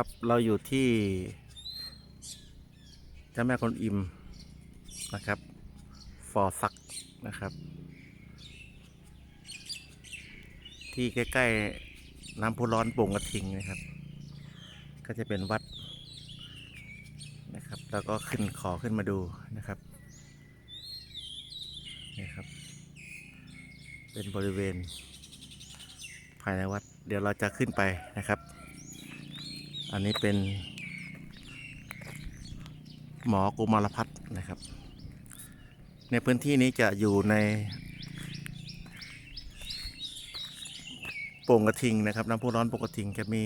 ครับ เราอยู่ที่เจ้าแม่กวนอิมนะครับฟอร์ซักนะครับ ที่ใกล้ๆน้ำพุร้อนป่งกระทิงนะครับ ก็จะเป็นวัดนะครับ แล้วก็ขึ้นขอขึ้นมาดูนะครับนี่ครับ เป็นบริเวณภายในวัด เดี๋ยวเราจะขึ้นไปนะครับ อันนี้เป็น หมอกุมารพัฒน์นะครับ ในพื้นที่นี้จะอยู่ในโป่งกระทิงนะครับน้ำพุร้อนโป่งกระทิงจะมี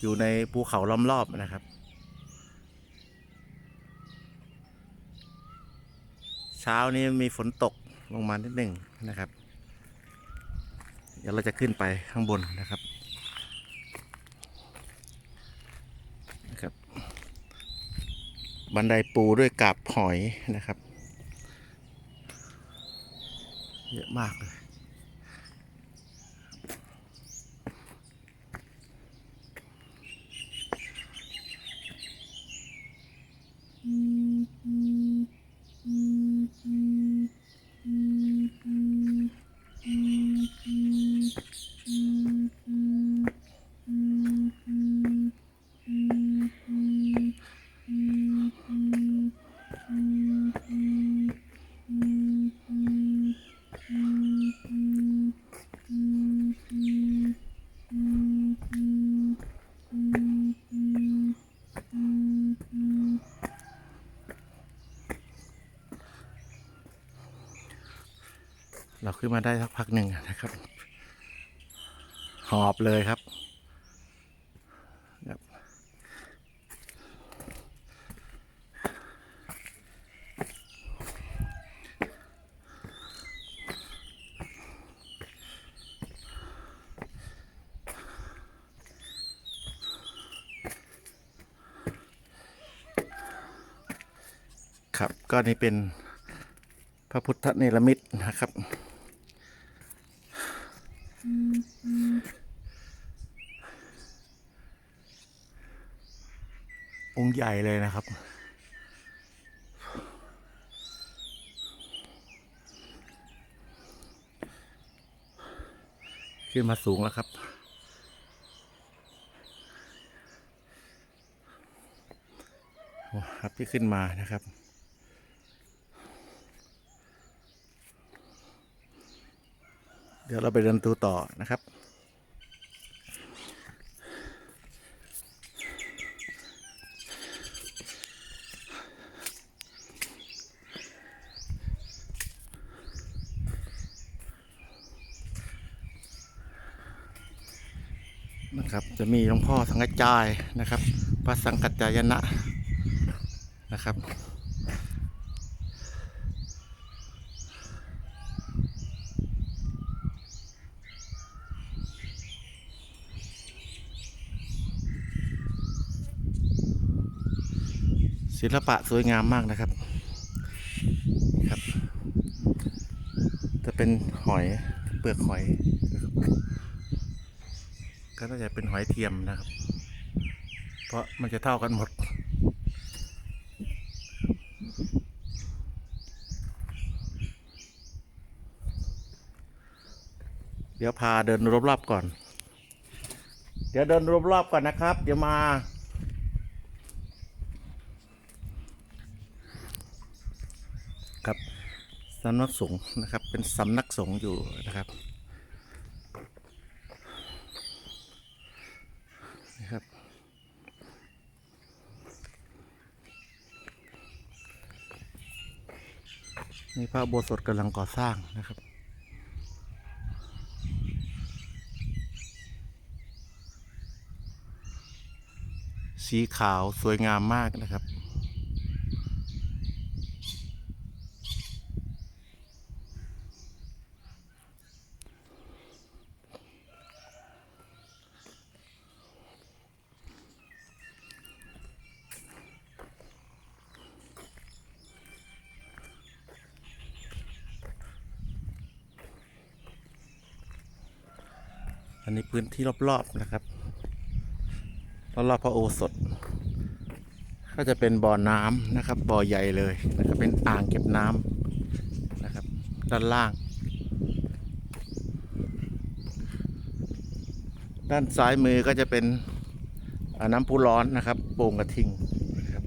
อยู่ในภูเขาล้อมรอบนะครับ เช้านี้มีฝนตกลงมานิดหนึ่งนะครับ เดี๋ยวเราจะขึ้นไปข้างบนนะครับนะครับ บันไดปูด้วยกาบหอยนะครับ เยอะมากเลย เราขึ้นมาได้สักพักหนึ่งนะครับ หอบเลยครับครับ ครับก็นี่เป็นพระพุทธเนรมิตนะครับ องค์ใหญ่เลยนะครับ ขึ้นมาสูงแล้วครับ ครับที่ขึ้นมานะครับเดี๋ยวเราไปเดินดูต่อนะครับ นะครับ จะมีหลวงพ่อสังกัจจายนะครับ พระสังกัจจายนะนะครับ ศิลปะสวยงามมากนะครับครับ จะเป็นหอยเปลือกหอยนะครับ ก็น่าจะเป็นหอยเทียมนะครับ เพราะมันจะเท่ากันหมด เดี๋ยวพาเดินรอบๆก่อน เดี๋ยวเดินรอบๆก่อนนะครับ เดี๋ยวมาครับสำนักสงฆ์นะครับ เป็นสำนักสงฆ์อยู่นะครับนะครับ นี่พระโบสถกำลังก่อสร้างนะครับ สีขาวสวยงามมากนะครับ อันนี้พื้นที่รอบๆนะครับ รอบๆพระโอสถ ก็จะเป็นบ่อน้ำนะครับ บ่อใหญ่เลยนะครับเป็นอ่างเก็บน้ำนะครับ ด้านล่าง ด้านซ้ายมือก็จะเป็นน้ำพุร้อนนะครับโป่งกระทิงนะครับ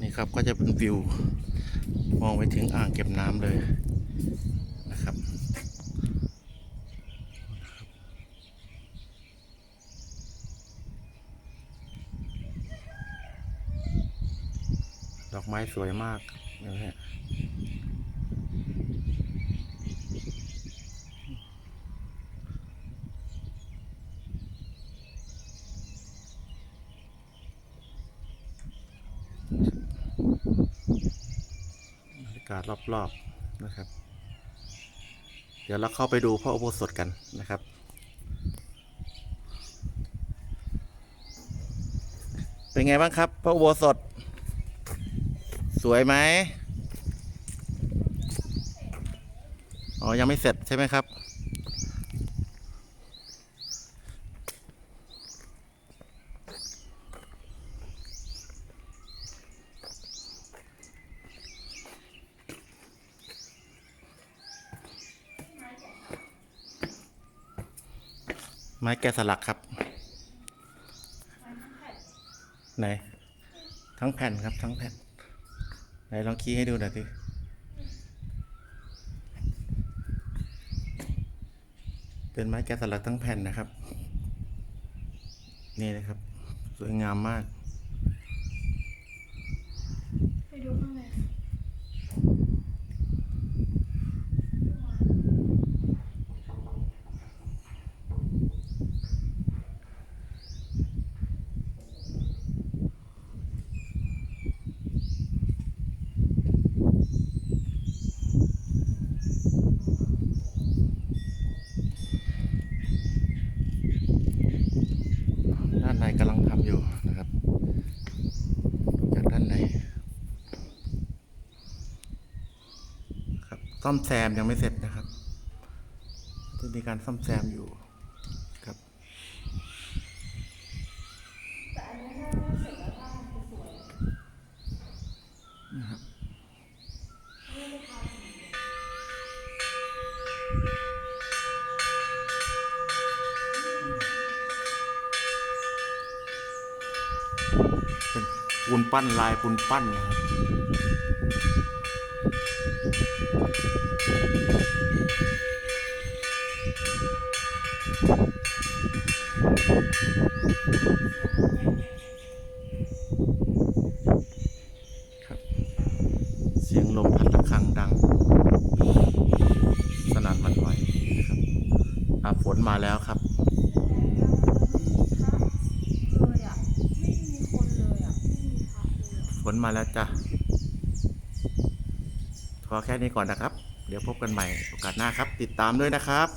นี่ครับก็ จะเป็นวิว มองไปถึงอ่างเก็บน้ำเลยนะครับ ดอกไม้สวยมากนะฮะากาศรอบๆนะครับ เดี๋ยวเราเข้าไปดูพระอุโบสถกันนะครับ เป็นไงบ้างครับ พระอุโบสถ สวยไหมอ๋อ ยังไม่เสร็จใช่ไหมครับ ไม้แกะสลักครับ ไหน ทั้งแผ่นครับทั้งแผ่น ไหนลองขี้ให้ดูหน่อยสิเป็นไม้แกะสลักทั้งแผ่นนะครับ นี่นะครับ สวยงามมาก ไปดูข้างใน ด้านในกำลังทำอยู่นะครับ จากด้านในครับ ซ่อมแซมยังไม่เสร็จนะครับจะมีการซ่อมแซมอยู่ครับนนี้ถ้าเสร็จแล้วถ้ามันจะครับเป็นปูนปั้นลายปูนปั้นนะครับ เสียงลมพัดระฆังดัง สนั่นหวันไหวนะครับ ครับฝนมาแล้วครับฝนมาแล้วจ้ะพอแค่นี้ก่อนนะครับ เดี๋ยวพบกันใหม่โอกาสหน้าครับ ติดตามด้วยนะครับ